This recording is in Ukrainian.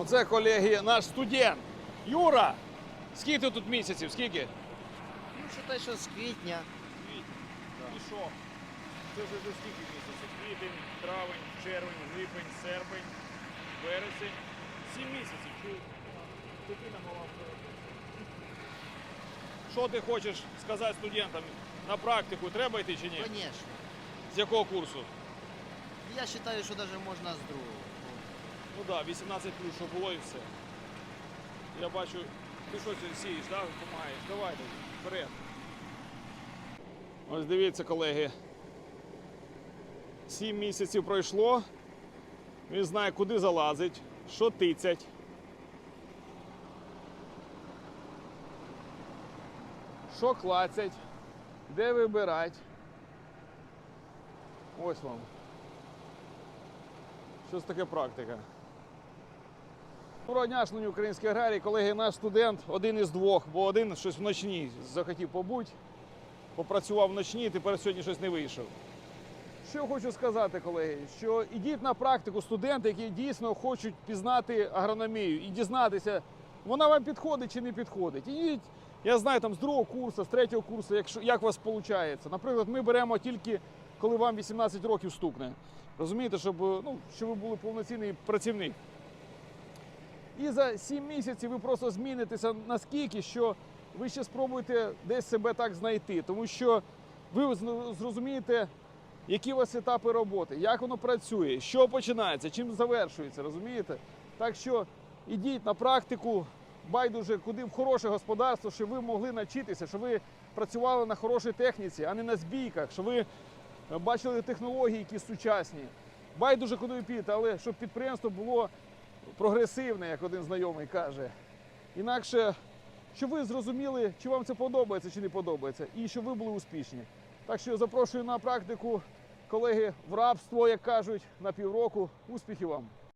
Оце, колеги, наш студент. Юра! Скільки ти тут місяців? Скільки? Ну, считай, що з квітня. І що? Це вже за скільки місяців? Квітень, травень, червень, липень, серпень, вересень. Сім місяців. Чи дитина мала Що ти хочеш сказати студентам? На практику треба йти чи ні? Конечно. З якого курсу? Я вважаю, що навіть можна з другого. Ну так, да, 18 плюс, що було і все. Я бачу, ти що сієш, да? допомагаєш. Давай, давай, вперед. Ось дивіться, колеги. Сім місяців пройшло. Він знає, куди залазить, що тицять. Що клацять, де вибирать. Ось вам. Що це таке практика? Доброго дня, шановні українські аграрії. Колеги, наш студент один із двох, бо один щось вночні захотів побути, попрацював вночні, тепер сьогодні щось не вийшов. Що я хочу сказати, колеги, що ідіть на практику студенти, які дійсно хочуть пізнати агрономію і дізнатися, вона вам підходить чи не підходить. Ідіть, я знаю, там з другого курсу, з третього курсу, якщо, як у вас виходить. Наприклад, ми беремо тільки коли вам 18 років стукне. Розумієте, щоб, ну, щоб ви були повноцінний працівник. І за 7 місяців ви просто змінитеся наскільки, що ви ще спробуєте десь себе так знайти, тому що ви зрозумієте, які у вас етапи роботи, як воно працює, що починається, чим завершується, розумієте? Так що ідіть на практику, байдуже куди в хороше господарство, щоб ви могли навчитися, щоб ви працювали на хорошій техніці, а не на збійках, щоб ви е, бачили технології, які сучасні. Байдуже, куди ви підете, але щоб підприємство було прогресивне, як один знайомий каже. Інакше, щоб ви зрозуміли, чи вам це подобається, чи не подобається, і щоб ви були успішні. Так що запрошую на практику колеги в рабство, як кажуть, на півроку. Успіхів вам!